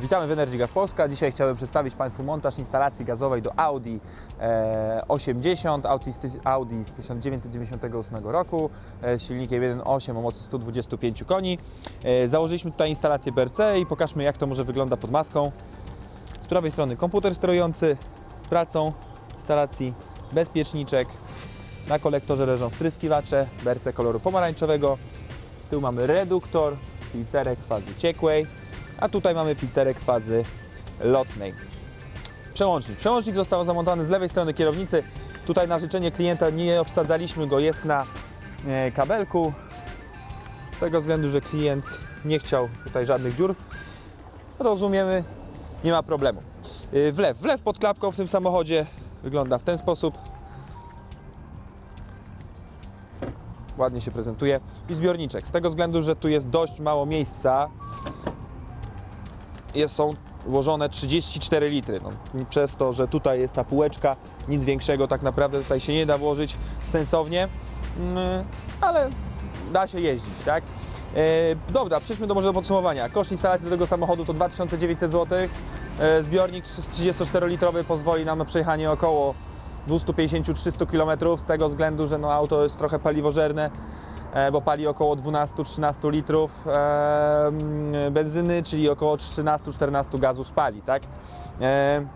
Witamy w Energy Gas Polska. Dzisiaj chciałbym przedstawić Państwu montaż instalacji gazowej do Audi e, 80, Audi, z ty- Audi z 1998 roku e, z silnikiem 1.8 o mocy 125 koni. E, założyliśmy tutaj instalację BRC i pokażmy jak to może wygląda pod maską. Z prawej strony komputer sterujący pracą instalacji, bezpieczniczek. Na kolektorze leżą wtryskiwacze BRC koloru pomarańczowego. Z tyłu mamy reduktor, filterek fazy ciekłej, a tutaj mamy filterek fazy lotnej. Przełącznik. Przełącznik został zamontowany z lewej strony kierownicy. Tutaj na życzenie klienta nie obsadzaliśmy go, jest na e, kabelku. Z tego względu, że klient nie chciał tutaj żadnych dziur. Rozumiemy, nie ma problemu. Y, Wlew. Wlew pod klapką w tym samochodzie wygląda w ten sposób. Ładnie się prezentuje. I zbiorniczek. Z tego względu, że tu jest dość mało miejsca, są włożone 34 litry. No, przez to, że tutaj jest ta półeczka, nic większego tak naprawdę tutaj się nie da włożyć sensownie, Mm, ale da się jeździć, tak? E, dobra, przejdźmy do może do podsumowania. Koszt instalacji do tego samochodu to 2900 zł. E, zbiornik 34-litrowy pozwoli nam na przejechanie około 250-300 km z tego względu, że no, auto jest trochę paliwożerne, bo pali około 12-13 litrów e, benzyny, czyli około 13-14 gazu spali, tak? E,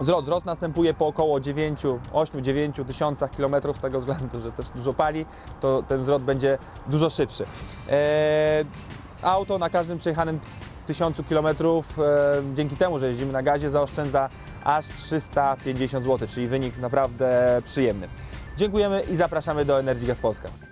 Wzrost, wzrost następuje po około 9, 8, 9 tysiącach kilometrów z tego względu, że też dużo pali, to ten wzrost będzie dużo szybszy. E, auto na każdym przejechanym 1000 kilometrów, e, dzięki temu, że jeździmy na gazie, zaoszczędza aż 350 zł, czyli wynik naprawdę przyjemny. Dziękujemy i zapraszamy do Energy Gas Polska.